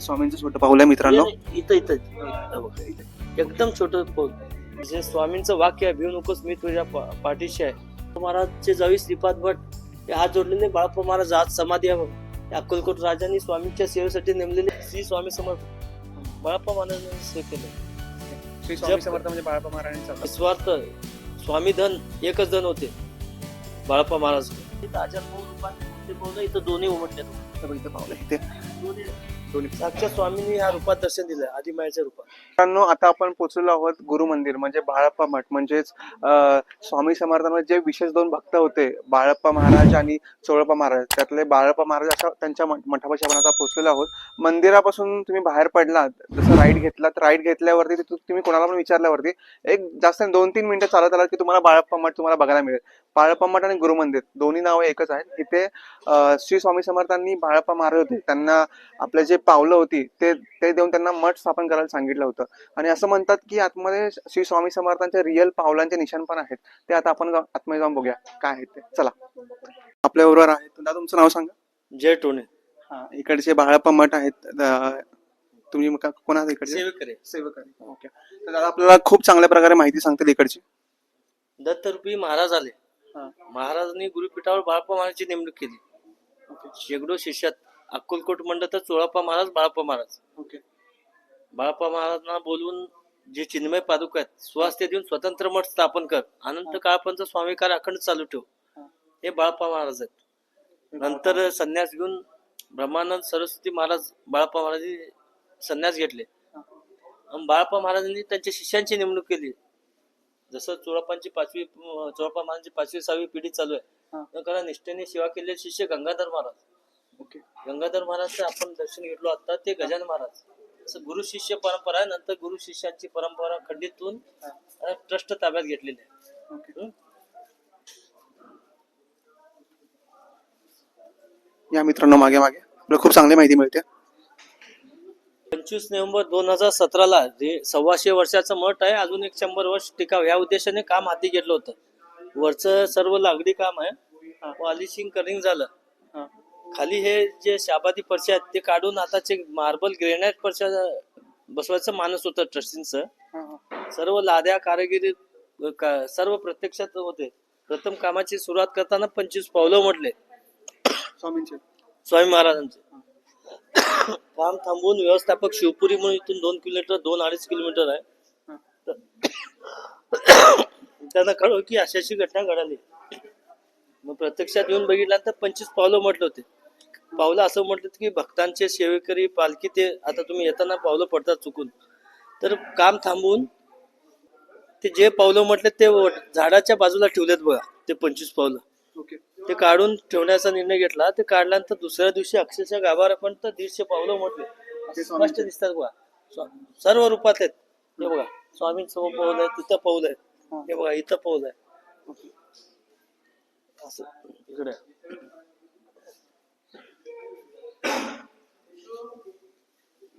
स्वामींचं छोटं पाऊल आहे मित्रांनो. इथं इथं. एकदम छोट पाऊल. जे स्वामींचं वाक्य आहे भिऊ नकोस मी तुझ्या पाठीशी आहे. महाराजचे जावी श्रीपाद भट हे हात जोडलेले बाळप्पा महाराज आज समाधी आहे बघा. अक्कलकोट राजांनी स्वामींच्या सेवेसाठी नेमलेले श्री स्वामी समर्थ. बाळप्पा महाराजांनी सेव केलं. श्री स्वामी समर्थ म्हणजे महाराजांचा निस्वार्थ स्वामी धन एकच धन होते. बाळप्पा महाराज. इथं आचार भाऊ इथं दोन्ही उमटले इथं साक्षात स्वामींनी ह्या रूपात दर्शन दिलं आदिमायाच्या रूपात. मित्रांनो आता आपण पोहोचलेलो आहोत गुरु मंदिर म्हणजे बाळप्पा मठ. म्हणजेच स्वामी समर्थांमध्ये जे विशेष दोन भक्त होते बाळप्पा महाराज आणि चोळप्पा महाराज. त्यातले बाळप्पा महाराज अशा त्यांच्या मठापाशी आपण आता पोहोचलेलो आहोत. मंदिरापासून तुम्ही बाहेर पडलात जसं राईड घेतलात राईड घेतल्यावरती तुम्ही कोणाला पण विचारल्यावरती एक जास्त दोन तीन मिनिटं चालत आलात की तुम्हाला बाळप्पा मठ तुम्हाला बघायला मिळेल. बाळप्पा मठ आणि गुरु मंदिर दोन्ही नावं एकच आहेत. इथे श्री स्वामी समर्थांनी बाळप्पा महाराज होते. त्यांना आपले जे पावलं होती ते ते देऊन त्यांना मठ स्थापन करायला सांगितलं होतं. आणि असं म्हणतात की आतमध्ये श्री स्वामी समर्थांचे रिअल पावलांचे निशाण पण आहेत. ते आता आपण आतमध्ये जाऊन बघूया काय आहेत ते. चला. आपल्या बरोबर दादा तुमचं नाव सांगा. जय टोणे. हा इकडचे बाळप्पा मठ आहेत. तुम्ही कोण आहात इकडचे? सेवेकरे. सेवक आहे ओके. तर दादा आपल्याला खूप चांगल्या प्रकारे माहिती सांगतील इकडची. दत्तरूपी महाराज आले. महाराजांनी गुरुपीठावर बाळप्पा महाराजची नेमणूक केली. शेकडो शिष्यात अक्कलकोट म्हणलं तर चोळाप्पा महाराज बाळप्पा महाराज. ओके. बाळप्पा महाराजांना बोलवून जे चिन्मय पादुका आहेत स्वास्थ्य देऊन स्वतंत्र मठ स्थापन कर. अनंत काळपर्यंत स्वामीकार अखंड चालू ठेव. हा. बाळप्पा महाराज आहेत. नंतर संन्यास घेऊन ब्रह्मानंद सरस्वती महाराज बाळप्पा महाराज संन्यास घेतले. आणि बाळप्पा महाराजांनी त्यांच्या शिष्यांची नेमणूक केली. जसं चोळप्पांची पाचवी चोळप्पा महाराजांची पाचवी सहावी पिढी चालू. आहे. कारण निष्ठेने सेवा केलेले शिष्य गंगाधर महाराज. गंगाधर महाराजचं आपण दर्शन घेतलो आता ते गजानन महाराज. असं गुरु शिष्य परंपरा आहे नंतर गुरु शिष्यांची परंपरा खंडितून ट्रस्ट ताब्यात घेतलेली आहे? या मित्रांनो मागे मागे. आपल्याला खूप चांगली माहिती मिळते. पंचवीस नोव्हेंबर दोन हजार सतराला जे सव्वाशे वर्षाचं मठ आहे अजून एक शंभर वर्ष टिकाव. या उद्देशाने काम हाती घेतलं होतं. वरचं सर्व लागडी काम आहे. पॉलिशिंग करिंग झालं. खाली हे जे शाबादी परशे आहेत ते काढून आताचे मार्बल ग्रेनाइट परशा बसवायचं मानस होतं ट्रस्टींचं. सर्व लाद्या कारागिरी का- सर्व प्रत्यक्षात होते. प्रथम कामाची सुरुवात करताना पंचवीस पावलं म्हटले स्वामींचे. स्वामी महाराजांचे. काम थांबवून व्यवस्थापक शिवपुरी म्हणून इथून दोन किलोमीटर दोन अडीच किलोमीटर आहे. त्यांना कळव की अशी अशी घटना घडाली. मग प्रत्यक्षात येऊन बघितल्यानंतर पंचवीस पावलं म्हटलं होते. पावलं असं म्हटलं की भक्तांचे सेवेकरी पालखी ते आता तुम्ही येताना पावलं पडतात चुकून. तर काम थांबवून ते जे पावलं म्हटले ते झाडाच्या बाजूला ठेवलेत बघा ते पंचवीस पावलं. ओके. ते काढून ठेवण्याचा निर्णय घेतला ते काढल्यानंतर दुसऱ्या दिवशी अक्षरशः गाभाऱ्यापर्यंत दीडशे पावलं म्हटले. स्पष्ट दिसतात बघा. सर्व रूपात आहेत. हे बघा स्वामींसमोर पाऊल आहे तिथं पाऊल आहे. हे. बघा इथं पाऊल आहे. असं. इकडे.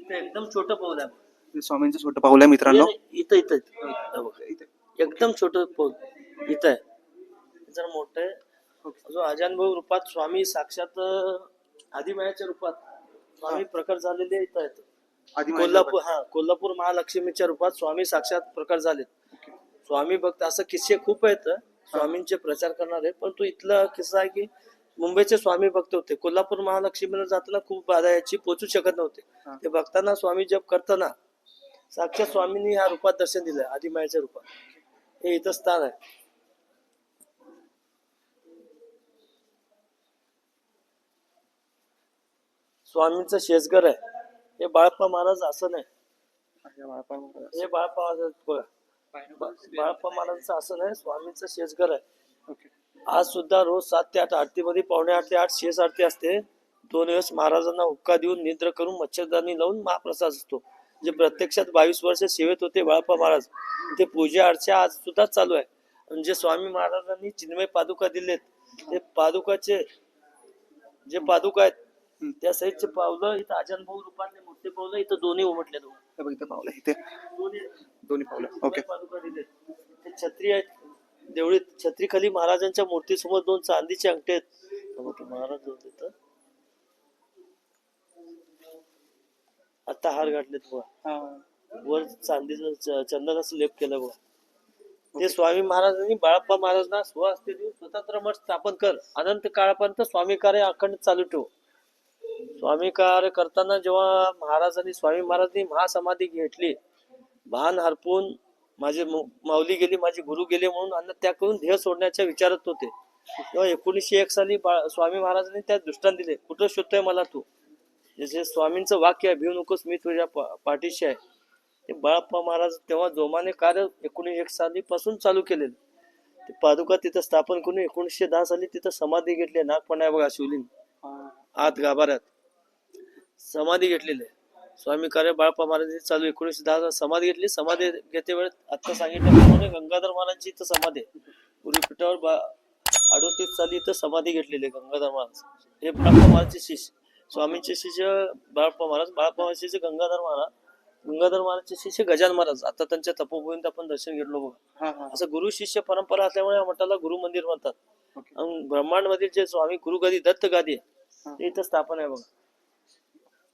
इथं एकदम छोटं पाऊल आहे. ते स्वामींचं छोटं पाऊल आहे मित्रांनो. इथं इथं इथं बघा. इथे. एकदम छोट पाऊल इथं आहे. जर मोठं आहे. अजून अजानभाऊ रूपात स्वामी साक्षात अं, आदिमायाच्या रूपात स्वामी प्रकट झालेले इथं आहेत. आधी कोल्हापूर हा कोल्हापूर महालक्ष्मीच्या रूपात स्वामी साक्षात प्रकट झालेत. स्वामी भक्त असं किस्से खूप आहेत स्वामींचे प्रचार करणारे परंतु इथला किस्सा आहे की मुंबईचे स्वामी भक्त होते. कोल्हापूर महालक्ष्मीला जाताना खूप बाधा याची पोचू शकत. नव्हते. ते भक्तांना स्वामी जप करताना साक्षात स्वामींनी ह्या रूपात दर्शन दिलं आदिमायाच्या रूपात. हे इथं स्थान आहे. स्वामींचं शेजगर आहे. हे बाळप्पा महाराज आसन आहे. हे बाळप्पा महाराज बघा. बा- बाळप्पा महाराजांचं आसन आहे स्वामींचं शेजगर आहे. आज सुद्धा रोज सात ते आठ आरतीमध्ये पावणे आठ ते आठ शेष आरती असते. दोन दिवस महाराजांना हुक्का देऊन निद्र करून मच्छरदानी लावून महाप्रसाद असतो. जे प्रत्यक्षात बावीस वर्ष सेवेत होते बाळप्पा महाराज. ते पूजा अर्चा आज सुद्धा चालू आहे. आणि जे स्वामी महाराजांनी चिन्मय पादुका दिलेत ते पादुकाचे जे पादुका आहेत त्या साईडचे पावलं इथं अजनभाऊ रूपातले मोठे पावलं इथं दोन्ही उमटले दोन हे बघ इथे दोन्ही दोन्ही पाऊल ओके. पादुका दिलेत. ते छत्री आहेत देवळीत छत्री खाली महाराजांच्या मूर्ती समोर दोन चांदीचे अंगठे महाराज होते आता हार घातलेत बघा. वर चांदीचं चंदनाचं लेप केलं बघा. ते स्वामी महाराजांनी बाळप्पा महाराजांना स्वहस्ते देऊन स्वतंत्र मठ स्थापन कर. अनंत काळापर्यंत स्वामी कार्य अखंड चालू ठेव. स्वामी कार्य करताना जेव्हा महाराजांनी स्वामी महाराजांनी महासमाधी घेतली भान हरपून माझे माऊली गेली माझे गुरु गेले म्हणून अन्न त्याग करून ध्येय सोडण्याच्या विचारत होते. तेव्हा एकोणीसशे एक साली स्वामी महाराजांनी त्या दृष्टांत दिले कुठं शोधतोय मला तू? जसे स्वामींचं वाक्य आहे भिव नकोस मी तुझ्या पा- पाठीशी आहे. ते बाळप्पा महाराज तेव्हा जोमाने कार्य एकोणीसशे एक साली पासून चालू केलेलं. ते पादुका तिथं स्थापन करून एकोणीसशे दहा साली तिथं समाधी घेतली नागपण बघा शिवलिंग. आत गाभाऱ्यात. समाधी घेतलेली आहे. स्वामी कार्य बाळप्पा महाराजांनी चालू. एकोणीसशे दहा समाधी घेतली. समाधी घेते वेळेस आता सांगितल्याप्रमाणे गंगाधर महाराजांची इथं समाधी गुरुपीठावर बा अडोतीस साली इथं समाधी घेतलेली आहे गंगाधर महाराज. हे बाळप्पा महाराजचे शिष्य स्वामींचे शिष्य बाळप्पा महाराज. बाळप्पा महाराज शिष्य गंगाधर महाराज. गंगाधर महाराजचे शिष्य गजान महाराज. आता त्यांच्या तपोभूमीत आपण दर्शन घेतलो बघा. असं गुरु शिष्य परंपरा असल्यामुळे या मठाला गुरु मंदिर म्हणतात. ब्रह्मांड मधील जे स्वामी गुरु गादी दत्त गादी आहे. ते इथं स्थापन आहे बघा.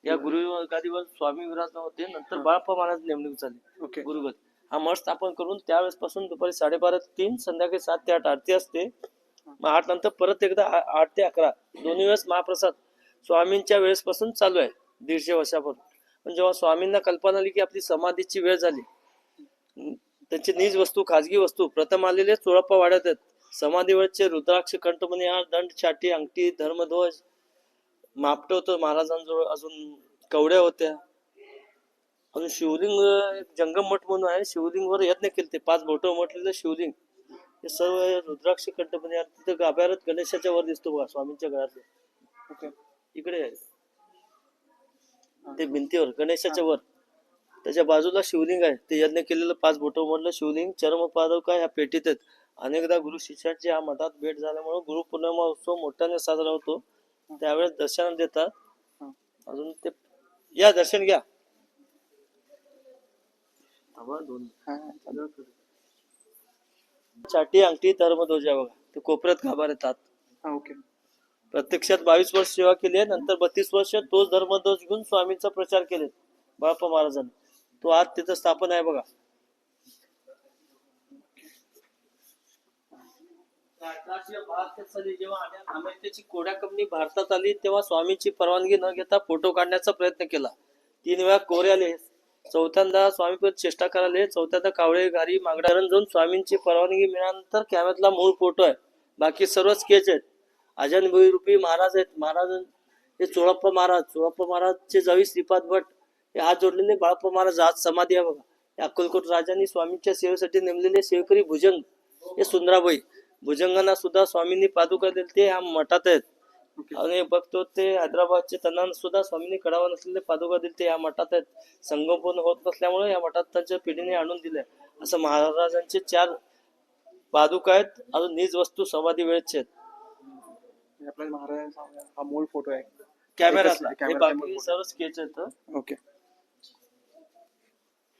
या गुरु गादीवर स्वामी विराज होते. नंतर बाळप्पा महाराज नेमणूक झाली. ओके. गुरुगत हा मठ स्थापन करून त्यावेळेस पासून दुपारी साडेबारा ते तीन संध्याकाळी सात ते आठ आरती असते. मग आठ नंतर परत एकदा आठ ते अकरा. दोन्ही वेळेस महाप्रसाद स्वामींच्या वेळेस पासून चालू आहे. दीडशे वर्षापासून. पण जेव्हा स्वामींना कल्पना आली की आपली समाधीची वेळ झाली त्यांची निज वस्तू खाजगी वस्तू प्रथम आलेले चोळप्पा वाढत आहेत समाधी वेळचे रुद्राक्ष कंठमणी हार दंड छाटी अंगठी धर्मध्वज मापट होतं. महाराजांजवळ अजून कवड्या होत्या. अजून शिवलिंग एक जंगम मठ म्हणून आहे. शिवलिंगवर यत्न केले ते पाच बोट म्हटलेलं शिवलिंग. हे सर्व रुद्राक्ष कंठमणी हार तिथं गाभाऱ्यात गणेशाच्या वर दिसतो बघा स्वामींच्या घरातले ओके. इकडे. ते भिंतीवर गणेशाच्या वर. त्याच्या बाजूला शिवलिंग आहे. ते यज्ञ केलेलं पाच बोट मधलं शिवलिंग. चर्म पादुका ह्या पेटीत आहेत. अनेकदा गुरु शिष्यांची या मठात भेट झाल्यामुळे गुरु पौर्णिमा उत्सव मोठ्याने साजरा होतो. त्यावेळेस दर्शन देतात. अजून ते या दर्शन घ्या. चाटी अंगठी धर्मध्वजा बघा. ते कोपऱ्यात गाभार येतात हा, ओके. प्रत्यक्षात बावीस वर्ष सेवा केली आहे. नंतर बत्तीस वर्ष तोच धर्मध्वज घेऊन स्वामींचा प्रचार केले बाप्पा महाराजांनी. तो आज तिथं स्थापन आहे बघा. अठराशे बहात्तर साली जेव्हा अमेरिकेची कोड्या कंपनी भारतात आली तेव्हा स्वामींची परवानगी न घेता फोटो काढण्याचा प्रयत्न केला. तीन वेळा कोरे आले. चौथ्यांदा स्वामीपद चेष्टा करायला. चौथ्यांदा कावळे घारी मागडारण जाऊन स्वामींची परवानगी मिळाल्यानंतर कॅमेऱ्यातला मूळ फोटो आहे. बाकी सर्व स्केच आहेत. अजन रूपी महाराज आहेत. महाराज हे चोळप्पा महाराज. चोळप्पा महाराजचे जावी श्रीपाद भट हे हात जोडलेले. बाळप्पा महाराज आज समाधी आहे बघा. अक्कलकोट राजांनी स्वामींच्या सेवेसाठी नेमलेले सेवेकरी भुजंग हे सुंदराबाई. भुजंगांना सुद्धा स्वामींनी पादुका दिले ते ह्या मठात आहेत. आणि बघतो ते हैदराबादचे त्यांना सुद्धा स्वामींनी कडावा नसलेले पादुका दिले ते या मठात आहेत. संगोपन होत नसल्यामुळे या मठात त्यांच्या पिढीने आणून दिले. असं महाराजांचे चार पादुका आहेत अजून निज वस्तू समाधी वेळेचे आहेत. हे आपल्या महाराजांचा हा मूळ फोटो आहे. हे कॅमेरा बाकी सर्व स्केच आहेत ओके.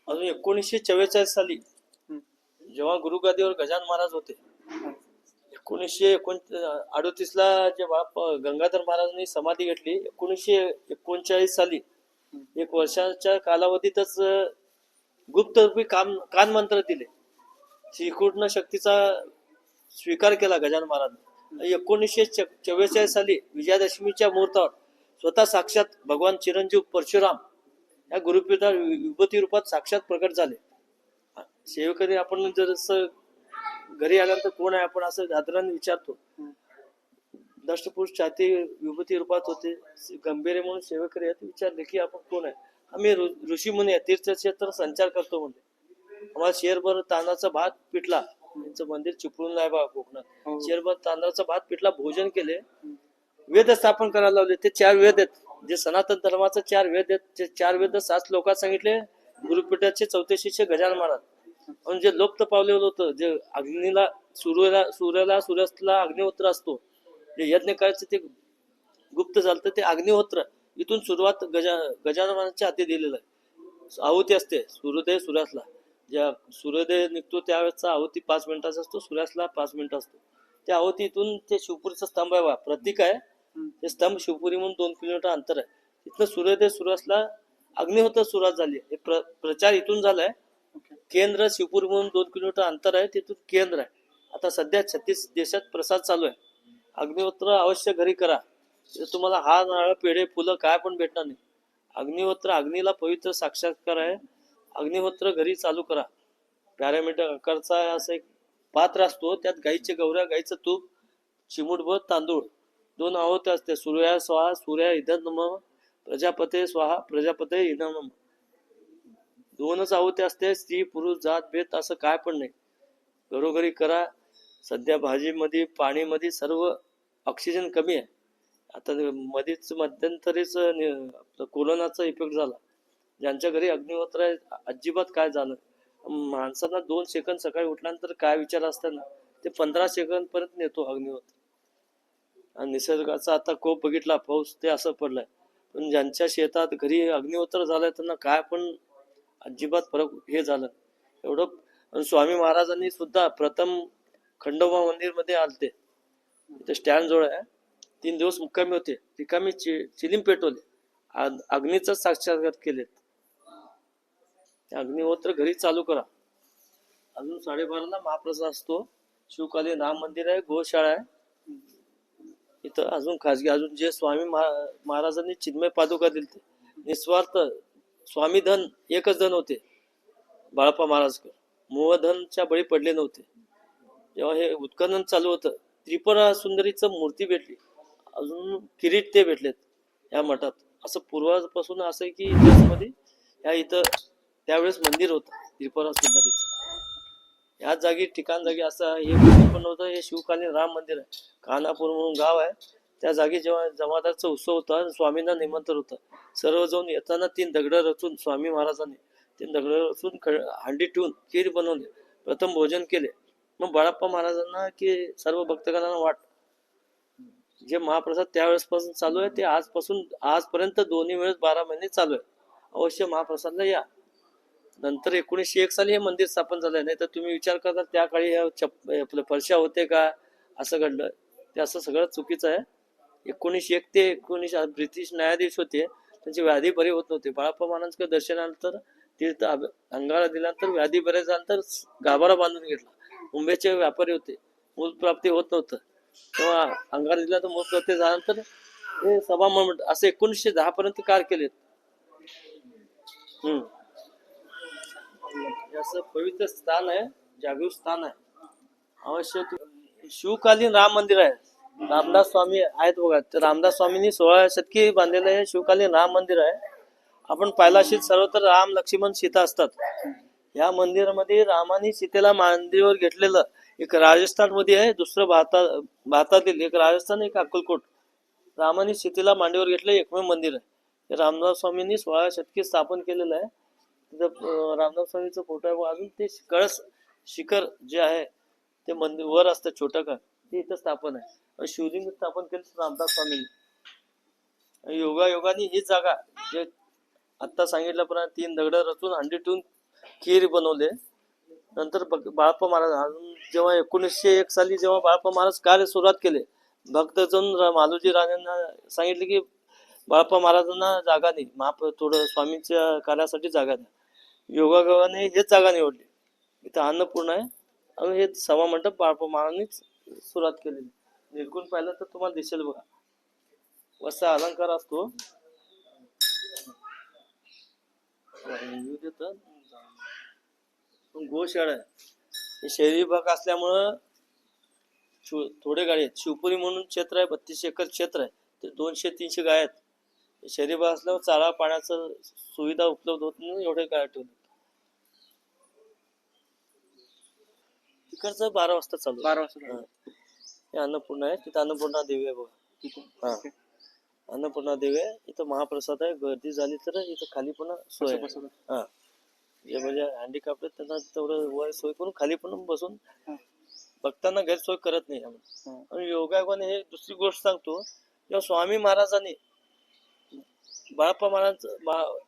अजून एकोणीसशे चव्वेचाळीस साली. जेव्हा गुरुगादीवर गजान महाराज होते एकोणीसशे एकोण अडतीसला जे जेव्हा गंगाधर महाराजांनी समाधी घेतली एकोणीसशे एकोणचाळीस साली एक वर्षाच्या कालावधीतच गुप्त रूपी काम कान मंत्र दिले. श्रीकृष्ण शक्तीचा स्वीकार केला गजान महाराज एकोणीसशे चव्वेचाळीस साली विजयादशमीच्या मुहूर्तावर स्वतः साक्षात भगवान चिरंजीव परशुराम या गुरुपीठा विभूती रूपात साक्षात प्रकट झाले. सेवेकरी आपण जर असं घरी आल्यानंतर कोण आहे? आपण असं आदराने विचारतो. दष्टपुरुष छाती विभूती रूपात होते. गंभीर म्हणून सेवकरी आहेत विचारले की आपण कोण आहे? आम्ही ऋषी मुनी आहे. तीर्थक्षेत्र संचार करतो म्हणजे आम्हाला शेरभर तांदळाचा भात पिटला त्यांचं मंदिर चिपळून आहे बा कोकणात. हो. शेरभर तांदळाचा भात पिटला भोजन केले. वेद स्थापन करायला लावले. ते चार वेद आहेत. जे सनातन धर्माचे चार वेद आहेत. ते चार वेद सात लोकात सांगितले. गुरुपीठाचे चौथे शिष्य गजानन महाराज. म्हणजे पण जे लोप्त पावलेलं होतं. जे अग्नीला सूर्याला सूर्याला सूर्यास्तला अग्निहोत्र असतो. जे यज्ञ करायचं ते गुप्त झालं ते अग्निहोत्र. इथून सुरुवात गजा गजानन हाती दिलेलं आहे. आहुती असते सूर्योदय सूर्यासला ज्या सूर्योदय निघतो त्यावेळेसचा आहुती पाच मिनिटाचा असतो सूर्यासला पाच मिनिट असतो. त्या आहुती इथून ते शिवपुरीचा स्तंभ आहे बा. प्रतीक आहे. ते स्तंभ शिवपुरी म्हणून दोन किलोमीटर अंतर आहे. तिथनं सूर्योदय सूर्यासला अग्निहोत्र सुरुवात झाली हे प्र, प्रचार इथून झालाय. केंद्र शिवपूर म्हणून दोन किलोमीटर अंतर आहे तिथून केंद्र आहे. आता सध्या छत्तीस देशात प्रसाद चालू आहे. अग्निहोत्र अवश्य घरी करा. तुम्हाला हा नारळ पेढे फुलं काय पण भेटणार नाही. अग्निहोत्र अग्नीला पवित्र साक्षात्कार आहे. अग्निहोत्र घरी चालू करा. पॅरामीटर आकारचा असं एक पात्र असतो. त्यात गाईचे गौऱ्या गाईचं तूप चिमुटभर तांदूळ. दोन आहोत असते सूर्या स्वाहा सूर्या इधन नम. प्रजापते स्वाहा प्रजापते इधन नम. दोनच आहुती असते स्त्री पुरुष जात भेद असं काय पण नाही. घरोघरी करा सध्या भाजीमध्ये पाणीमध्ये सर्व ऑक्सिजन कमी आहे. आता मध्येच मध्यंतरीच नि- कोरोनाचा इफेक्ट झाला. ज्यांच्या घरी अग्निहोत्र आहे अजिबात काय झालं माणसांना दोन सेकंद सकाळी उठल्यानंतर काय विचार असताना ते पंधरा सेकंद पर्यंत नेतो अग्निहोत्र. आणि निसर्गाचा आता कोप बघितला पाऊस ते असं पडलाय. पण ज्यांच्या शेतात घरी अग्निहोत्र झालंय त्यांना काय पण अजिबात फरक हे झालं एवढं स्वामी महाराजांनी सुद्धा प्रथम खंडोबा मंदिरमध्ये आलते. इथे स्टँड जवळ आहे. तीन दिवस मुक्कामी होते. रिकामी चिलीम पेटवले. अग्नीचा साक्षात्कार केलेत. अग्निहोत्र घरी चालू करा. अजून साडेबाराला महाप्रसाद असतो. शिवकाली राम मंदिर आहे गोशाळा आहे. इथं अजून खाजगी अजून जे स्वामी महा- महाराजांनी चिन्मय पादुका दिली निस्वार्थ स्वामी धन एकच धन होते. बाळप्पा महाराजकर. मोहधनच्या बळी पडले नव्हते. जेव्हा हे उत्खनन चालू होतं त्रिपुरा सुंदरीचं मूर्ती भेटली. अजून किरीट ते भेटलेत या मठात. असं पूर्वापासून असं आहे की इतिहासामध्ये या इथं त्यावेळेस मंदिर होतं त्रिपुरा सुंदरीचं. या जागी ठिकाण जागी असं हे मंदिर पण होतं हे शिवकालीन राम मंदिर आहे. कानापूर म्हणून गाव आहे. त्या जागी जेव्हा जमादारचा उत्सव होता स्वामींना निमंत्रण होतं सर्व जाऊन येताना तीन दगडं रचून स्वामी महाराजांनी तीन दगडं रचून ख- हांडी ठेवून खीर बनवली. प्रथम भोजन केले. मग बाळाप्पा महाराजांना की सर्व भक्तगणांना वाट जे महाप्रसाद त्यावेळेस पासून चालू आहे ते आजपासून आजपर्यंत दोन्ही वेळेस बारा महिने चालू आहे. अवश्य महाप्रसादला या. नंतर एकोणीसशे एक साली हे मंदिर स्थापन झालंय. नाही तर तुम्ही विचार करता त्या काळी ह्या चप आपलं फरशा होते का? असं घडलं. ते असं सगळं चुकीचं आहे. एकोणीसशे एक ते एकोणीस ब्रिटिश न्यायाधीश होते. त्यांची व्याधी बरी होत नव्हते. बाळाप्पा महाराजांच्या दर्शनानंतर तीर्थ अभ- अंगारा दिल्यानंतर व्याधी बरे झाल्यानंतर गाभारा बांधून घेतला. मुंबईचे व्यापारी होते. मूल प्राप्ती होत नव्हतं. तेव्हा अंगारा दिला तर मूल प्राप्ती झाल्यानंतर हे सभा मंडळ असे एकोणीसशे दहा पर्यंत कार केलेत. हम्म. असं पवित्र स्थान आहे. जागृत स्थान आहे. अवश्य शिवकालीन राम मंदिर आहे. रामदास स्वामी आहेत बघा. तर रामदास स्वामींनी सोळा शतकी बांधलेलं हे शिवकालीन राम मंदिर आहे. आपण पाहिला असेल सर्व तर राम लक्ष्मण सीता असतात. या मंदिरामध्ये रामाने सीतेला मांडीवर घेतलेलं एक राजस्थानमध्ये आहे. दुसरं भारता भारतातील एक राजस्थान एक अक्कलकोट. रामाने सीतेला मांडीवर घेतलं एकमेव मंदिर आहे. रामदास स्वामींनी सोळा शतकी स्थापन केलेलं आहे. तिथं रामदास स्वामीचं फोटो आहे. अजून ते कळस शिखर जे आहे ते मंदिर वर असतं छोटं का ते इथं स्थापन आहे. शिवलिंग स्थापन केलं रामदास स्वामींनी. योगा योगाने ही जागा जे आत्ता सांगितल्याप्रमाणे तीन दगडं रचून हंडी ठेवून खीर बनवले. नंतर बग- बाळप्पा महाराज अजून जेव्हा एकोणीसशे एक साली जेव्हा बाळप्पा महाराज कार्य सुरुवात केले भक्तजन रा- मालोजी राजांना सांगितले की बाळप्पा महाराजांना जागा नाही महाप थोडं स्वामींच्या कार्यासाठी जागा द्या. योगायोगाने हेच जागा निवडली. इथं अन्नपूर्ण आहे. आणि हे सव्वा मंडप बाळप्पा महाराजांनीच सुरुवात केलेली. निर्गुण पाहिलं तर तुम्हाला दिसेल बघा. वसा अलंकार असतो. गोशाळा आहे. हे शहरी भाग असल्यामुळं थोडे गाडी आहेत. शिवपुरी म्हणून क्षेत्र आहे बत्तीस एकर क्षेत्र आहे. ते दोनशे तीनशे गाय आहेत. शहरी भाग असल्यामुळे चारा पाण्याचं सुविधा उपलब्ध होत नाही एवढे गाय ठेवले तिकडचं बारा वाजता चालू बारा वाजता हा. हे अन्नपूर्णा आहे तिथं अन्नपूर्णा देवी आहे बघा ठीक हा. अन्नपूर्णा देवी आहे इथं महाप्रसाद आहे गर्दी झाली तर इथं खाली पण सोय आहे. हा जे म्हणजे हँडिकॅप्ट त्यांना तेवढं वर सोय करून खाली पण बसून हा. भक्तांना गैरसोय करत नाही आम्ही हा. आणि योगायोगाने हे दुसरी गोष्ट सांगतो जेव्हा स्वामी महाराजांनी बाळप्पा महाराज बा-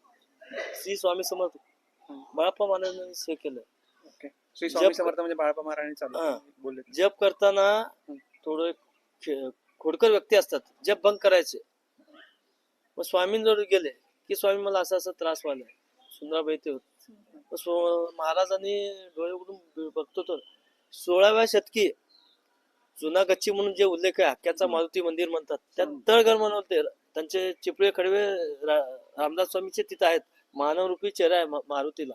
श्री स्वामी समर्थ. बाळप्पा महाराजांनी हे केलं. श्री स्वामी जप- समर्थ म्हणजे बाळापा महाराणी चालू. बोलले जप करताना थोडं खे- खोडकर व्यक्ती असतात. जप भंग करायचे. मग स्वामींजवळ गेले की स्वामी मला असा असा त्रास व्हायला सुंदराबाई ते होत. महाराजांनी डोळे उघडून बघतो तर सोळाव्या शतकी जुना गच्ची म्हणून जे उल्लेख आहे हक्क्याचा मारुती मंदिर म्हणतात. त्यात तळघर म्हणते त्यांचे चिपळे खडवे रा- रामदास स्वामीचे तिथं आहेत. मानवरूपी चेहरा आहे मा- मारुतीला.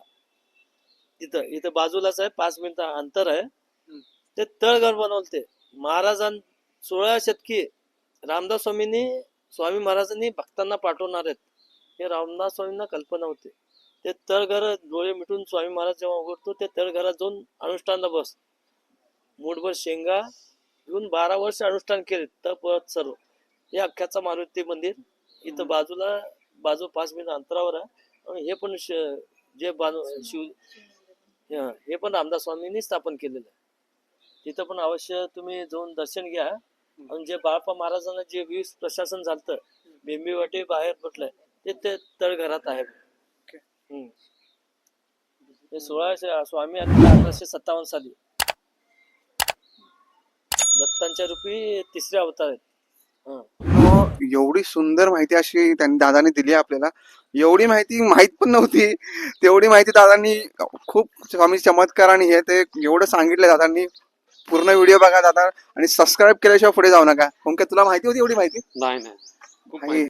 तिथं इथं बाजूलाच आहे पाच मिनिट अंतर आहे. ते तळघर बनवते महाराजां सोळा शतकी रामदास स्वामींनी स्वामी महाराजांनी भक्तांना पाठवणार आहेत. हे रामदास स्वामींना कल्पना होती. ते तळघर डोळे मिटून स्वामी महाराज जेव्हा उघडतो ते तळघरात जाऊन अनुष्ठानला बस. मूठभर शेंगा घेऊन बारा वर्ष अनुष्ठान केले. तर परत सर्व. हे अख्ख्याचा मारुती मंदिर इथं बाजूला बाजू पाच मिनिट अंतरावर आहे. हे पण जे बाजू शिव हा, हे पण रामदास स्वामींनी स्थापन केलेलं आहे. तिथं पण अवश्य तुम्ही जाऊन दर्शन घ्या. आणि जे बाळप्पा महाराजांना जे वीस प्रशासन झालं बेंबीवाटे बाहेर म्हटलंय ते ते तळघरात आहे. हम्म. हे सोळाशे स्वामी अठराशे सत्तावन्न साली. दत्तांच्या रूपी तिसरे अवतार आहेत. हो, एवढी सुंदर माहिती अशी त्यांनी दादाने दिली आपल्याला. एवढी माहिती माहीत पण नव्हती. तेवढी माहिती दादांनी खूप स्वामी चमत्कार आणि हे ते एवढं सांगितलं दादांनी. पूर्ण व्हिडिओ बघा दादा आणि सबस्क्राईब केल्याशिवाय पुढे जाऊ नका. ओंके तुला माहिती होती एवढी माहिती? नाही नाही.